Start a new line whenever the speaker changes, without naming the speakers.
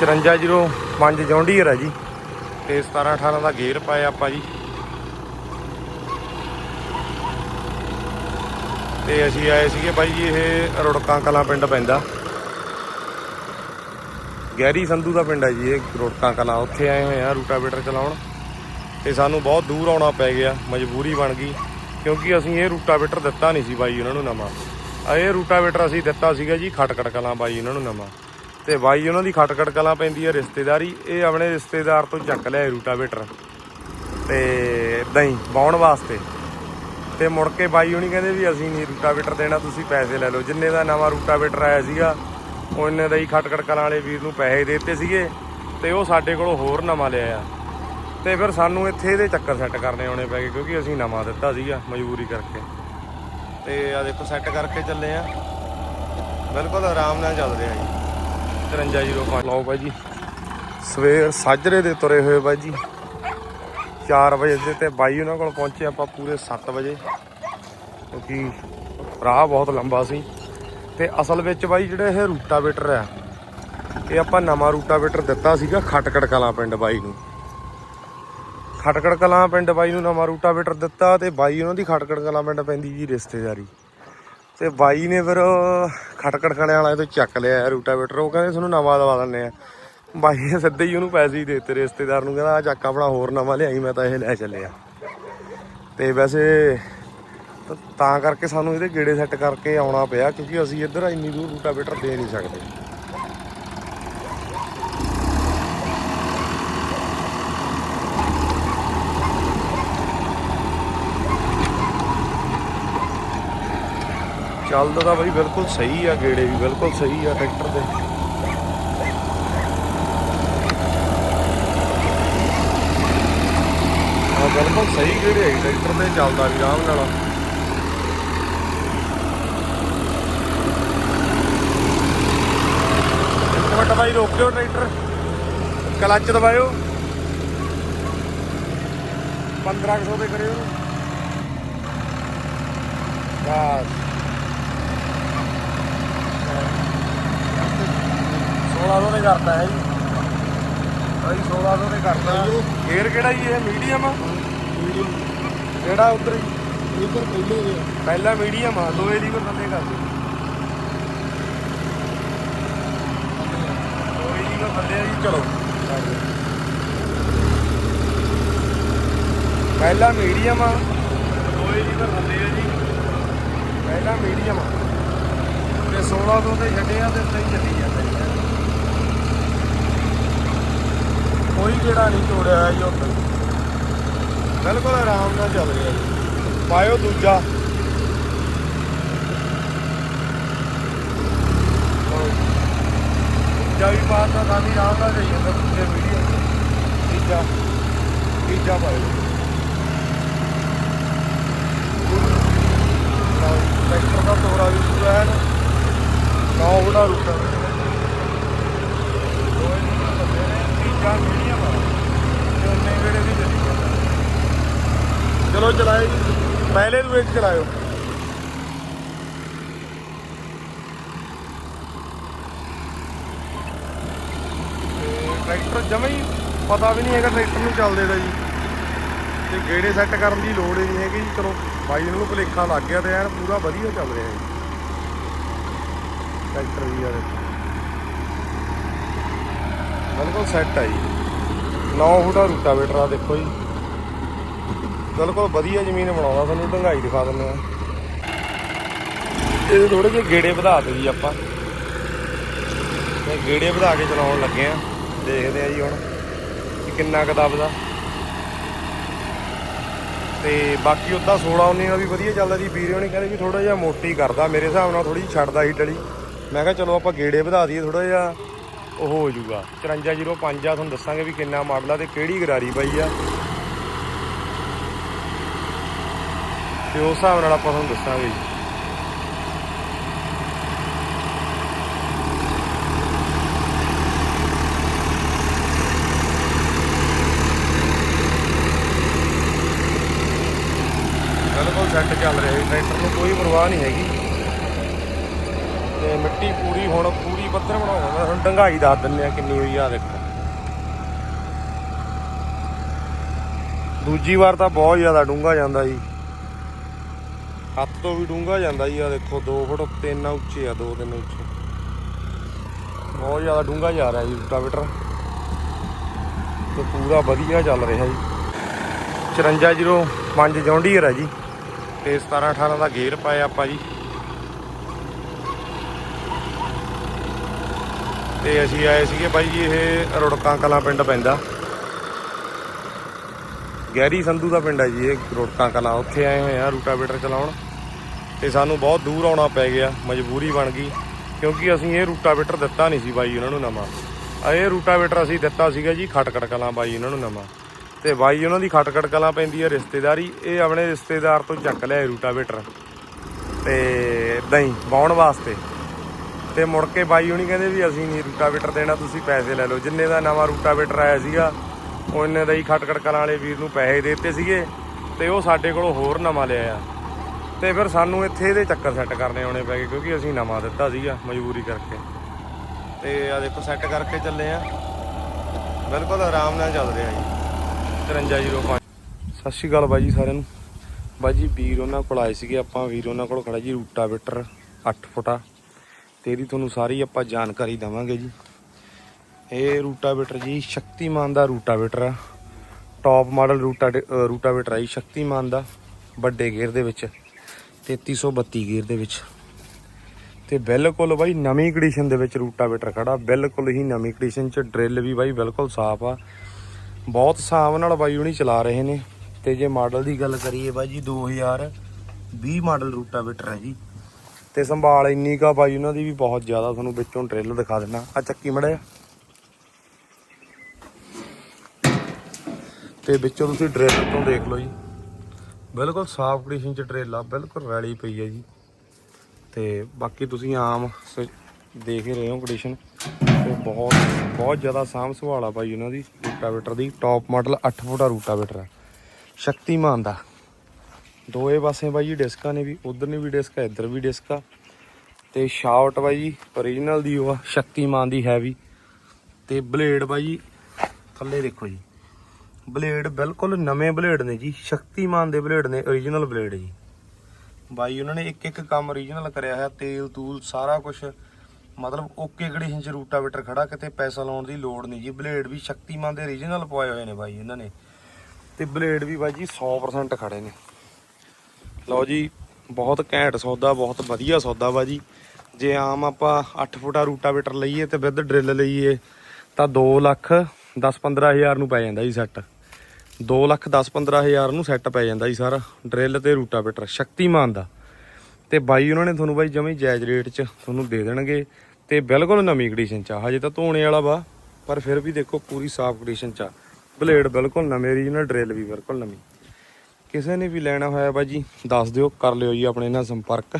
5405 John Deere ਹੈ ਜੀ। ਤੇ 17 18 ਦਾ ਗੇਅਰ ਪਾਇਆ ਆਪਾਂ ਜੀ। ਤੇ ਅਸੀਂ ਆਏ ਸੀਗੇ ਬਾਈ ਜੀ, ਇਹ ਰੁੜਕਾਂ ਕਲਾਂ ਪਿੰਡ ਪੈਂਦਾ। ਗਹਿਰੀ ਸੰਧੂ ਦਾ ਪਿੰਡ ਹੈ ਜੀ ਇਹ ਰੁੜਕਾਂ ਕਲਾਂ। ਉੱਥੇ ਆਏ ਹੋਏ ਆ ਰੂਟਾਵੇਟਰ ਚਲਾਉਣ। ਤੇ ਸਾਨੂੰ ਬਹੁਤ ਦੂਰ ਆਉਣਾ ਪੈ ਗਿਆ, ਮਜਬੂਰੀ ਬਣ ਗਈ। ਕਿਉਂਕਿ ਅਸੀਂ ਇਹ ਰੂਟਾਵੇਟਰ ਦਿੱਤਾ ਨਹੀਂ ਸੀ ਬਾਈ ਉਹਨਾਂ ਨੂੰ ਨਵਾਂ। ਇਹ ਰੂਟਾਵੇਟਰ ਅਸੀਂ ਦਿੱਤਾ ਸੀਗਾ ਜੀ ਖਟਕੜ ਕਲਾਂ ਬਾਈ ਉਹਨਾਂ ਨੂੰ ਨਵਾਂ। ਤੇ ਬਾਈ, ਉਹਨਾਂ ਦੀ ਖਟਕੜ ਕਲਾਂ ਪੈਂਦੀ ਹੈ ਰਿਸ਼ਤੇਦਾਰੀ। ਇਹ ਆਪਣੇ ਰਿਸ਼ਤੇਦਾਰ ਤੋਂ ਚੱਕ ਲਿਆ ਰੂਟਾਵੇਟਰ। ਤੇ ਇਦਾਂ ਹੀ ਵਾਉਣ ਵਾਸਤੇ। ਤੇ ਮੁੜ ਕੇ ਬਾਈ ਹੁਣੀ ਕਹਿੰਦੇ ਵੀ ਅਸੀਂ ਨਹੀਂ ਰੂਟਾਵੇਟਰ ਦੇਣਾ, ਤੁਸੀਂ ਪੈਸੇ ਲੈ ਲਓ। ਜਿੰਨੇ ਦਾ ਨਵਾਂ ਰੂਟਾਵੇਟਰ ਆਇਆ ਸੀਗਾ, ਉਹਨੇ ਦਾ ਹੀ ਖਟਕੜ ਕਲਾਂ ਵਾਲੇ ਵੀਰ ਨੂੰ ਪੈਸੇ ਦੇ ਦਿੱਤੇ ਸੀਗੇ ਤੇ ਉਹ ਸਾਡੇ ਕੋਲੋਂ ਹੋਰ ਨਵਾਂ ਲਿਆ ਤੇ ਫਿਰ ਸਾਨੂੰ ਇੱਥੇ ਇਹਦੇ ਚੱਕਰ ਸੈੱਟ ਕਰਨੇ ਆਉਣੇ ਪੈ ਗਏ, ਕਿਉਂਕਿ ਅਸੀਂ ਨਵਾਂ ਦਿੱਤਾ ਸੀਗਾ, ਮਜਬੂਰੀ ਕਰਕੇ। ਤੇ ਆ ਦੇਖੋ, ਸੈੱਟ ਕਰਕੇ ਚੱਲੇ ਆ। ਬਿਲਕੁਲ ਆਰਾਮ ਨਾਲ ਚੱਲ ਰਿਹਾ ਜੀ। 5305 ਲਓ ਬਾਈ ਜੀ ਸਵੇਰ ਸਾਜਰੇ ਦੇ ਤੁਰੇ ਹੋਏ ਬਾਈ ਜੀ 4 ਵਜੇ ਦੇ ਤੇ ਬਾਈ ਉਹਨਾਂ ਕੋਲ ਪਹੁੰਚੇ ਆਪਾਂ ਪੂਰੇ 7 ਵਜੇ ਕਿਉਂਕਿ ਰਾਹ ਬਹੁਤ ਲੰਬਾ ਸੀ ਤੇ ਅਸਲ ਵਿੱਚ ਬਾਈ ਜਿਹੜਾ ਇਹ ਰੂਟਾਵੇਟਰ ਆ ਇਹ ਆਪਾਂ ਨਵਾਂ ਰੂਟਾਵੇਟਰ ਦਿੱਤਾ ਸੀਗਾ ਖਟਕੜ ਕਲਾਂ ਪਿੰਡ ਬਾਈ ਨੂੰ ਖਟਕੜ ਕਲਾਂ ਪਿੰਡ ਬਾਈ ਨੂੰ ਨਵਾਂ ਰੂਟਾਵੇਟਰ ਦਿੱਤਾ ਤੇ ਬਾਈ ਉਹਨਾਂ ਦੀ ਖਟਕੜ ਕਲਾਂ ਪਿੰਡ ਪੈਂਦੀ ਜੀ ਰਿਸ਼ਤੇਦਾਰੀ ਤੇ ਬਾਈ ਨੇ ਫਿਰ ਖਟਕੜ ਕਲਾਂ ਵਾਲੇ ਤੋਂ ਚੱਕ ਲਿਆ ਰੂਟਾਵੇਟਰ। ਉਹ ਕਹਿੰਦੇ ਤੁਹਾਨੂੰ ਨਵਾਂ ਦਵਾ ਦਿੰਦੇ ਆ। ਬਾਈ ਨੇ ਸਿੱਧੇ ਹੀ ਉਹਨੂੰ ਪੈਸੇ ਹੀ ਦੇਤੇ ਰਿਸ਼ਤੇਦਾਰ ਨੂੰ, ਕਹਿੰਦਾ ਆ ਚੱਕ ਆਪਣਾ ਹੋਰ ਨਵਾਂ ਲਿਆਈ, ਮੈਂ ਤਾਂ ਇਹ ਲੈ ਚੱਲਿਆ। ਤੇ ਵੈਸੇ ਤਾਂ ਕਰਕੇ ਸਾਨੂੰ ਇਹਦੇ ਗੇੜੇ ਸੈੱਟ ਕਰਕੇ ਆਉਣਾ ਪਿਆ, ਕਿਉਂਕਿ ਅਸੀਂ ਇੱਧਰ ਇੰਨੀ ਦੂਰ ਰੂਟਾਵੇਟਰ ਦੇ ਨਹੀਂ ਸਕਦੇ। ਚੱਲਦਾ ਤਾਂ ਬਾਈ ਬਿਲਕੁਲ ਸਹੀ ਆ, ਗੇੜੇ ਵੀ ਬਿਲਕੁਲ ਸਹੀ ਆ ਟਰੈਕਟਰ ਦੇ। ਆ ਬਿਲਕੁਲ ਸਹੀ ਗੇੜੇ ਹੈ ਟਰੈਕਟਰ ਤੇ ਚੱਲਦਾ ਵੀ ਆਰਾਮ ਨਾਲ। ਇੱਕ ਮਿੰਟ ਬਾਈ, ਰੋਕਿਓ ਟਰੈਕਟਰ। ਕਲੱਚ ਦਬਾਇਓ। 1500 ਤੇ ਕਰਿਓ ਬਸ। 1600 ਤੇ ਕਰਤਾ ਹੈ ਜੀ। ਭਾਈ 1600 ਤੇ ਕਰਤਾ। ਗੇਅਰ ਕਿਹੜਾ ਜੀ ਇਹ ਮੀਡੀਅਮ? ਆ ਕਿਹੜਾ ਉਧਰ
ਇਧਰ ਪਹਿਲੇ ਦੇ
ਪਹਿਲਾ ਮੀਡੀਅਮ ਆ ਦੋਏ ਲੀਵਰ ਥੱਲੇ ਕਰ ਦਿਓ। ਦੋਏ ਲੀਵਰ ਥੱਲੇ ਆ ਜੀ, ਚਲੋ। ਪਹਿਲਾ ਮੀਡੀਅਮ ਆ ਦੋਏ ਲੀਵਰ ਥੱਲੇ ਆ ਜੀ। ਪਹਿਲਾ ਮੀਡੀਅਮ ਆ। ਤੇ 1600 ਤੇ ਛੱਡਿਆ ਤੇ ਸਹੀ ਚੱਲੀ ਜਾਂਦਾ ਜੀ। ਕੋਈ ਜਿਹੜਾ ਨਹੀਂ ਤੋੜਿਆ ਜੀ ਉੱਥੇ ਬਿਲਕੁਲ ਆਰਾਮ ਨਾਲ ਚੱਲ ਰਿਹਾ ਜੀ। ਪਾਇਓ ਦੂਜਾ। ਦੂਜਾ ਵੀ ਪਾਤਾ ਸਾਡੀ ਆਰਾਮ ਨਾਲ ਜਾਈ ਜਾਂਦਾ ਦੂਜੇ ਵੀਡੀਓ ਤੀਜਾ। ਤੀਜਾ ਪਾਇਓ। ਟਰੈਕਟਰ ਦਾ ਤੋਰਾ ਵੀ ਪੂਰਾ ਹੈ ਨਾ। ਉਹਦਾ ਰੂਟਾ। ਦੋਏ ਨਹੀਂ ਤੀਜਾ ਮੀਡੀਅਮ ਆ ਤੇ ਉਹਨੇ ਵੇੜੇ ਦੀ ਚੱਲੀ ਜਾਂਦਾ ਚਲੋ ਚਲਾਏ ਜੀ। ਪਹਿਲੇ ਨੂੰ ਇੱਕ ਚਲਾਇਓ ਤੇ ਟਰੈਕਟਰ ਜਮਾ ਹੀ ਪਤਾ ਵੀ ਨਹੀਂ ਹੈਗਾ ਟਰੈਕਟਰ ਨੂੰ ਚੱਲਦੇ ਦਾ ਜੀ। ਤੇ ਗੇੜੇ ਸੈੱਟ ਕਰਨ ਦੀ ਲੋੜ ਹੀ ਨਹੀਂ ਹੈਗੀ ਜੀ। ਚਲੋ ਬਾਈ ਨੂੰ ਭੁਲੇਖਾ ਲੱਗ ਗਿਆ ਤੇ ਐਨ ਪੂਰਾ ਵਧੀਆ ਚੱਲ ਰਿਹਾ ਜੀ। ਟਰੈਕਟਰ ਵੀ ਆ ਦੇਖੋ। ਬਿਲਕੁਲ ਸੈੱਟ ਆ ਜੀ। 9 ਫੁੱਟ ਦਾ ਰੂਟਾਵੇਟਰ ਆ ਦੇਖੋ ਜੀ। ਬਿਲਕੁਲ ਵਧੀਆ ਜ਼ਮੀਨ ਬਣਾਉਂਦਾ ਤੁਹਾਨੂੰ ਢੰਗਾਈ ਦਿਖਾ ਦਿੰਦੇ ਆ ਇਹਦੇ ਥੋੜੇ ਜਿਹੇ ਗੇੜੇ ਵਧਾ ਦੇ ਜੀ ਆਪਾਂ। ਤੇ ਗੇੜੇ ਵਧਾ ਕੇ ਚਲਾਉਣ ਲੱਗੇ ਆ ਦੇਖਦੇ ਆ ਜੀ ਹੁਣ ਕਿੰਨਾ ਕੁ ਦਬਦਾ। ਤੇ ਬਾਕੀ ਉਦਾਂ 16 19 ਨਾਲ ਵੀ ਵਧੀਆ ਚੱਲਦਾ ਜੀ। ਵੀਰੇ ਹੋਣੀ ਕਹਿੰਦੇ ਵੀ ਥੋੜਾ ਜਿਹਾ ਮੋਟੀ ਕਰਦਾ, ਮੇਰੇ ਹਿਸਾਬ ਨਾਲ ਥੋੜੀ ਛੱਡਦਾ ਸੀ ਡਲੀ ਮੈਂ ਕਿਹਾ ਚਲੋ ਆਪਾਂ ਗੇੜੇ ਵਧਾ ਦਈਏ ਥੋੜਾ ਜਿਹਾ, ਉਹ ਹੋ ਜਾਊਗਾ। 5405 ਆ, ਤੁਹਾਨੂੰ ਦੱਸਾਂਗੇ ਵੀ ਕਿੰਨਾ ਮਾਡਲ ਆ ਤੇ ਕਿਹੜੀ ਗਰਾਰੀ ਪਈ ਆ। ਤੇ ਉਸ ਹਿਸਾਬ ਨਾਲ ਆਪਾਂ ਤੁਹਾਨੂੰ ਦੱਸਾਂਗੇ ਜੀ। ਬਿਲਕੁਲ ਸੈੱਟ ਚੱਲ ਰਿਹਾ ਜੀ। ਟਰੈਕਟਰ ਨੂੰ ਕੋਈ ਪਰਵਾਹ ਨਹੀਂ ਹੈਗੀ। ਤੇ ਮਿੱਟੀ ਪੂਰੀ ਹੁਣ ਪੂਰੀ ਕੀ ਪੱਧਰ ਬਣਾਉਂਦਾ ਮੈਂ ਡੰਗਾਈ ਦੱਸ ਦਿੰਨੇ ਆ ਕਿੰਨੀ ਹੋਈ ਆ ਦੇਖੋ। ਦੂਜੀ ਵਾਰ ਤਾਂ ਬਹੁਤ ਜ਼ਿਆਦਾ ਡੂੰਘਾ ਜਾਂਦਾ ਜੀ। ਹੱਥ ਤੋਂ ਵੀ ਡੂੰਘਾ ਜਾਂਦਾ ਜੀ ਆ ਦੇਖੋ 2 ਫੁੱਟ ਉੱਤੇ ਉੱਚੇ ਆ 2 3 ਉੱਚੇ। ਬਹੁਤ ਜ਼ਿਆਦਾ ਡੂੰਘਾ ਜਾ ਰਿਹਾ ਜੀ ਰੂਟਾਵੇਟਰ। ਤੇ ਪੂਰਾ ਵਧੀਆ ਚੱਲ ਰਿਹਾ ਜੀ। 5405 ਜੌਂਡੀਅਰ ਹੈ ਜੀ। ਤੇ 17 18 ਦਾ ਗੇਅਰ ਪਾਇਆ ਆਪਾਂ ਜੀ। ਤੇ ਅਸੀਂ ਆਏ ਸੀਗੇ ਬਾਈ ਜੀ, ਇਹ ਰੁੜਕਾਂ ਕਲਾਂ ਪਿੰਡ ਪੈਂਦਾ। ਗਹਿਰੀ ਸੰਧੂ ਦਾ ਪਿੰਡ ਹੈ ਜੀ, ਇਹ ਰੁੜਕਾਂ ਕਲਾਂ। ਉੱਥੇ ਆਏ ਹੋਏ ਆ ਰੂਟਾਵੇਟਰ ਚਲਾਉਣ। ਤੇ ਸਾਨੂੰ ਬਹੁਤ ਦੂਰ ਆਉਣਾ ਪੈ ਗਿਆ, ਮਜਬੂਰੀ ਬਣ ਗਈ, ਕਿਉਂਕਿ ਅਸੀਂ ਇਹ ਰੂਟਾਵੇਟਰ ਦਿੱਤਾ ਨਹੀਂ ਸੀ ਬਾਈ ਉਹਨਾਂ ਨੂੰ ਨਵਾਂ। ਆ ਇਹ ਰੂਟਾਵੇਟਰ ਅਸੀਂ ਦਿੱਤਾ ਸੀਗਾ ਜੀ ਖਟਕੜ ਕਲਾਂ ਬਾਈ ਉਹਨਾਂ ਨੂੰ ਨਵਾਂ। ਤੇ ਬਾਈ ਉਹਨਾਂ ਦੀ ਖਟਕੜ ਕਲਾਂ ਪੈਂਦੀ ਹੈ ਰਿਸ਼ਤੇਦਾਰੀ, ਇਹ ਆਪਣੇ ਰਿਸ਼ਤੇਦਾਰ ਤੋਂ ਚੱਕ ਲਿਆ ਰੂਟਾਵੇਟਰ। ਤੇ ਇਦਾਂ ਹੀ ਬਾਉਣ ਵਾਸਤੇ। ਤੇ ਮੁੜ ਕੇ ਬਾਈ ਹੁਣੀ ਕਹਿੰਦੇ ਵੀ ਅਸੀਂ ਨਹੀਂ ਰੂਟਾਵੇਟਰ ਦੇਣਾ, ਤੁਸੀਂ ਪੈਸੇ ਲੈ ਲਓ। ਜਿੰਨੇ ਦਾ ਨਵਾਂ ਰੂਟਾਵੇਟਰ ਆਇਆ ਸੀਗਾ ਉਹ ਦਾ ਹੀ ਖਟਕੜ ਕਲਾਂ ਵਾਲੇ ਵੀਰ ਨੂੰ ਪੈਸੇ ਦੇ ਦਿੱਤੇ ਸੀਗੇ, ਤੇ ਉਹ ਸਾਡੇ ਕੋਲੋਂ ਹੋਰ ਨਵਾਂ ਲਿਆ ਆ ਤੇ ਫਿਰ ਸਾਨੂੰ ਇੱਥੇ ਇਹਦੇ ਚੱਕਰ ਸੈੱਟ ਕਰਨੇ ਆਉਣੇ ਪੈ ਗਏ ਕਿਉਂਕਿ ਅਸੀਂ ਨਵਾਂ ਦਿੱਤਾ ਸੀਗਾ ਮਜਬੂਰੀ ਕਰਕੇ। ਤੇ ਆ ਦੇਖੋ ਸੈੱਟ ਕਰਕੇ ਚੱਲੇ ਆ। ਬਿਲਕੁਲ ਆਰਾਮ ਨਾਲ ਚੱਲ ਰਿਹਾ ਜੀ। 5305 ਸਤਿ ਸ਼੍ਰੀ ਅਕਾਲ ਬਾਈ ਜੀ ਸਾਰਿਆਂ ਨੂੰ। ਬਾਈ ਜੀ ਵੀਰ ਉਹਨਾਂ ਕੋਲ ਆਏ ਸੀਗੇ, ਆਪਾਂ ਵੀਰ ਉਹਨਾਂ ਕੋਲ ਖੜਾ ਜੀ ਰੂਟਾਵੇਟਰ 8 ਫੁੱਟਾ। ਤੇ ਇਹਦੀ ਤੁਹਾਨੂੰ ਸਾਰੀ ਆਪਾਂ ਜਾਣਕਾਰੀ ਦਵਾਂਗੇ ਜੀ। ਇਹ ਰੂਟਾਵੇਟਰ ਜੀ ਸ਼ਕਤੀਮਾਨ ਦਾ ਰੂਟਾਵੇਟਰ ਆ। ਟੌਪ ਮਾਡਲ ਰੂਟਾ ਰੂਟਾਵੇਟਰ ਆ ਜੀ, ਸ਼ਕਤੀਮਾਨ ਦਾ, ਵੱਡੇ ਗੇਅਰ ਦੇ ਵਿੱਚ। 3332 ਗੇਅਰ ਦੇ ਵਿੱਚ। ਤੇ ਬਿਲਕੁਲ ਬਾਈ ਨਵੀਂ ਕੰਡੀਸ਼ਨ ਦੇ ਵਿੱਚ ਰੂਟਾਵੇਟਰ ਖੜਾ। ਬਿਲਕੁਲ ਹੀ ਨਵੀਂ ਕੰਡੀਸ਼ਨ ਚ ਡਰਿੱਲ ਵੀ ਬਾਈ ਬਿਲਕੁਲ ਸਾਫ਼ ਆ। ਬਹੁਤ ਹਿਸਾਬ ਨਾਲ ਬਾਈ ਹੁਣੀ ਚਲਾ ਰਹੇ ਨੇ। ਤੇ ਜੇ ਮਾਡਲ ਦੀ ਗੱਲ ਕਰੀਏ ਬਾਈ ਜੀ 2020 ਮਾਡਲ ਰੂਟਾਵੇਟਰ ਹੈ ਜੀ। ਤੇ ਸੰਭਾਲ ਇੰਨੀ ਕਾ ਬਾਈ ਉਹਨਾਂ ਦੀ ਵੀ ਬਹੁਤ ਜ਼ਿਆਦਾ। ਤੁਹਾਨੂੰ ਵਿੱਚੋਂ ਡਰਿੱਲ ਦਿਖਾ ਦਿੰਦਾ। ਆ ਚੱਕੀ ਮੜਿਆ। ਤੇ ਵਿੱਚੋਂ ਤੁਸੀਂ ਡਰਿੱਲ ਤੋਂ ਦੇਖ ਲਓ ਜੀ। ਬਿਲਕੁਲ ਸਾਫ਼ ਕੰਡੀਸ਼ਨ ਚ ਡਰਿੱਲ ਬਿਲਕੁਲ ਰੈਲੀ ਪਈ ਹੈ ਜੀ। ਤੇ ਬਾਕੀ ਤੁਸੀਂ ਆਮ ਸ- ਦੇਖ ਹੀ ਰਹੇ ਹੋ ਕੰਡੀਸ਼ਨ ਤੇ ਬਹੁਤ ਬਹੁਤ ਜ਼ਿਆਦਾ ਸਾਂਭ ਸੰਭਾਲ ਆ ਬਾਈ ਉਹਨਾਂ ਦੀ ਰੂਟਾਵੇਟਰ ਦੀ। ਟੌਪ ਮਾਡਲ 8 ਫੁੱਟਾ ਰੂਟਾਵੇਟਰ ਆ। ਸ਼ਕਤੀਮਾਨ ਦਾ। ਦੋਏ ਪਾਸੇ ਬਾਈ ਜੀ ਡਿਸਕਾਂ ਨੇ ਵੀ, ਉਧਰ ਨੇ ਵੀ ਡਿਸਕ ਆ, ਇੱਧਰ ਵੀ ਡਿਸਕ ਆ। ਤੇ ਸ਼ਾਰਟ ਬਾਈ ਜੀ ਓਰੀਜਨਲ ਦੀ ਉਹ ਆ, ਸ਼ਕਤੀਮਾਨ ਦੀ ਹੈਵੀ ਤੇ ਬਲੇਡ ਬਾਈ ਜੀ, ਥੱਲੇ ਦੇਖੋ ਜੀ। ਬਲੇਡ ਬਿਲਕੁਲ ਨਵੇਂ ਬਲੇਡ ਨੇ ਜੀ, ਸ਼ਕਤੀਮਾਨ ਦੇ ਬਲੇਡ ਨੇ ਓਰੀਜਨਲ ਬਲੇਡ ਜੀ। ਬਾਈ ਉਹਨਾਂ ਨੇ ਇੱਕ ਇੱਕ ਕੰਮ ਓਰੀਜਨਲ ਕਰਿਆ ਹੈ ਤੇਲ, ਤੂਲ, ਸਾਰਾ ਕੁਝ ਮਤਲਬ ਓਕੇ ਕੰਡੀਸ਼ਨ ਚ ਰੂਟਾਵੇਟਰ ਖੜਾ, ਕਿਤੇ ਪੈਸਾ ਲਾਉਣ ਦੀ ਲੋੜ ਨਹੀਂ ਜੀ। ਬਲੇਡ ਵੀ ਸ਼ਕਤੀਮਾਨ ਦੇ ਓਰੀਜਨਲ ਪਵਾਏ ਹੋਏ ਨੇ ਬਾਈ ਇਹਨਾਂ ਨੇ। ਤੇ ਬਲੇਡ ਵੀ ਬਾਈ ਜੀ 100% ਖੜੇ ਨੇ। ਲਓ ਜੀ, ਬਹੁਤ ਘੈਂਟ ਸੌਦਾ, ਬਹੁਤ ਵਧੀਆ ਸੌਦਾ ਵਾ ਜੀ। ਜੇ ਆਮ ਆਪਾਂ 8 ਫੁੱਟਾ ਰੂਟਾਵੇਟਰ ਲਈਏ ਤੇ ਵਿਦ ਡਰਿੱਲ ਲਈਏ, ਤਾਂ 2 ਲੱਖ 10 15000 ਨੂੰ ਪੈ ਜਾਂਦਾ ਜੀ ਸੈੱਟ 2 ਲੱਖ 10 15000 ਨੂੰ ਸੈੱਟ ਪੈ ਜਾਂਦਾ ਜੀ ਸਾਰਾ। ਡਰਿੱਲ ਤੇ ਰੂਟਾਵੇਟਰ ਸ਼ਕਤੀਮਾਨ ਦਾ। ਤੇ ਬਾਈ ਉਹਨਾਂ ਨੇ ਤੁਹਾਨੂੰ ਬਾਈ ਜਮੇ ਜਾਇਜ਼ ਰੇਟ 'ਚ ਤੁਹਾਨੂੰ ਦੇ ਦੇਣਗੇ। ਤੇ ਬਿਲਕੁਲ ਨਵੀਂ ਕੰਡੀਸ਼ਨ 'ਚ ਆ। ਹਜੇ ਤਾਂ ਧੋਣੇ ਵਾਲਾ ਵਾ, ਪਰ ਫਿਰ ਵੀ ਦੇਖੋ ਪੂਰੀ ਸਾਫ਼ ਕੰਡੀਸ਼ਨ 'ਚ ਆ। ਬਲੇਡ ਬਿਲਕੁਲ ਨਵੇਂ ਓਰੀਜਨਲ ਡਰਿੱਲ ਵੀ ਬਿਲਕੁਲ ਨਵੀਂ। ਕਿਸੇ ਨੇ ਵੀ ਲੈਣਾ ਹੋਇਆ ਬਾਈ ਜੀ, ਦੱਸ ਦਿਓ, ਕਰ ਲਿਓ ਜੀ ਆਪਣੇ ਨਾਲ ਸੰਪਰਕ।